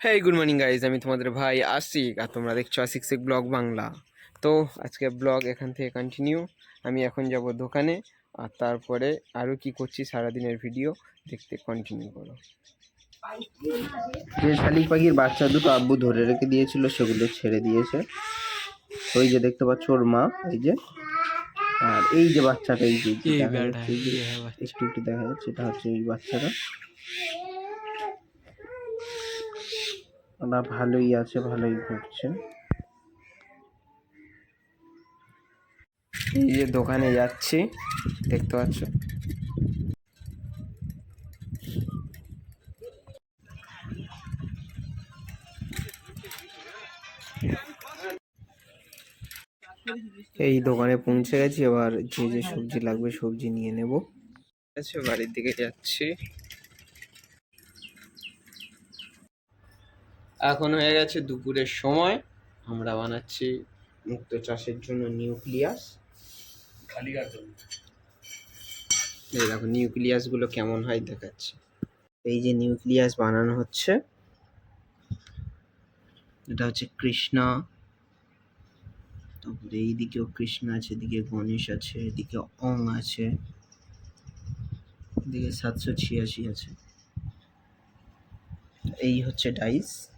হ্যাঁ good morning guys আমি তোমাদের ভাই আশিক আর তোমরা দেখছ আশিক শেখ ব্লগ বাংলা। তো আজকে ব্লগ এখান থেকে কন্টিনিউ আমি এখন যাব দোকানে আর তারপরে আরও কি করছি সারাদিনের ভিডিও দেখতে কন্টিনিউ করো। যে শালিক পাখির বাচ্চা দুটো আব্বু ধরে রেখে দিয়েছিল সেগুলো ছেড়ে দিয়েছে। ওই যে দেখতে পাচ্ছ ওর মা এই যে। আর এই যে বাচ্চাটা এই যে এই দেখা যাচ্ছে, এই যে এই বাচ্চা। একটু একটু দেখা যাচ্ছে এটা হচ্ছে এই বাচ্চাটা। ওরা ভালোই আছে, ভালোই ঘুরছে। এই যে দোকানে যাচ্ছি, দেখতে পাচ্ছ? এই দোকানে পৌঁছে গেছি, এবার যে যে সবজি লাগবে সবজি নিয়ে নেব। আচ্ছা বাড়ির দিকে যাচ্ছি। এখন হয়ে গেছে দুপুরের সময়। আমরা বানাচ্ছি মুক্ত চাষের জন্য নিউক্লিয়াস। খালি এই দেখো নিউক্লিয়াসগুলো কেমন হয় দেখাচ্ছে। এই যে নিউক্লিয়াস বানানো হচ্ছে, এটা হচ্ছে কৃষ্ণা। তারপরে এইদিকেও কৃষ্ণ আছে, এদিকে গণেশ আছে, এদিকে অং আছে, এদিকে সাতশো ছিয়াশি আছে। এই হচ্ছে ডাইস।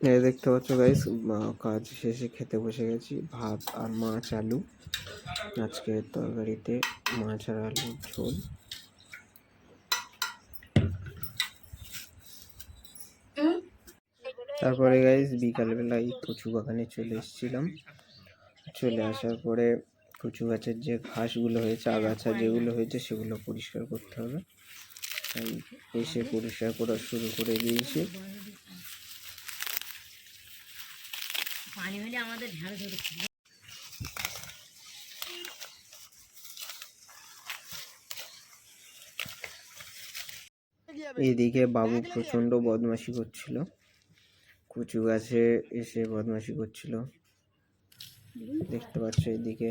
দেখতে পাচ্ছ গাইস কাজ শেষে খেতে বসে গেছি, ভাত আর মাছ আলু। আজকে তরকারিতে মাছ আর আলুর ঝোল। তারপরে গাইস বিকালবেলায় কচু বাগানে চলে এসেছিলাম। চলে আসার পরে কচু গাছের যে ঘাসগুলো হয়েছে, আগাছা যেগুলো হয়েছে, সেগুলো পরিষ্কার করতে হবে। তাই এসে পরিষ্কার করা শুরু করে দিয়েছি। পানি হলে আমাদের ঢাল ধরেছিল এইদিকে বাবু প্রচণ্ড বদমাশি করছিল। কচু গাছে এসে বদমাশি করছিল। দেখতে পাচ্ছ এদিকে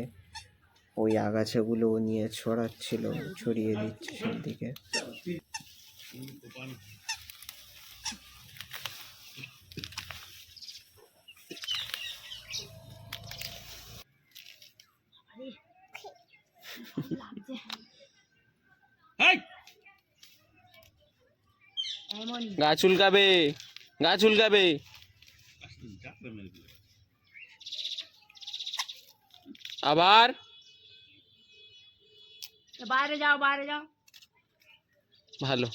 ওই আগাছাগুলো নিয়ে ছড়াচ্ছিল ছড়িয়ে দিচ্ছে সেদিকে। গাছ উল্কাবে গাছ উল্কাবে আবার বাইরে যাও বাইরে যাও ভালো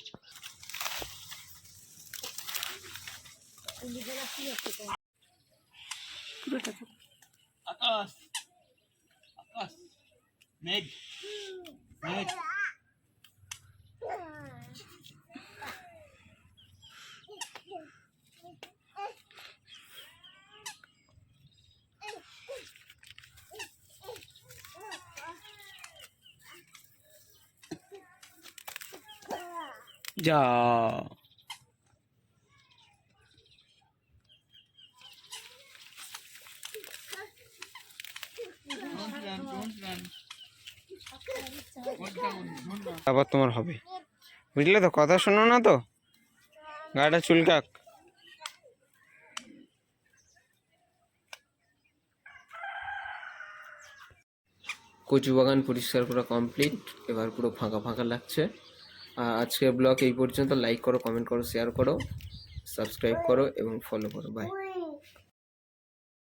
আকাশ আকাশ Meg. Meg. Dạ. Don't run, don't run. আবার তোমার হবে। বুঝলে তো? কথা শোনো না তো? গাটা চুলকাক। কচু বাগান পরিষ্কার করা কমপ্লিট এবার পুরো ফাঁকা ফাঁকা লাগছে। আজকের ব্লগ এই পর্যন্ত লাইক করো কমেন্ট করো শেয়ার করো সাবস্ক্রাইব করো, এবং ফলো করো। বাই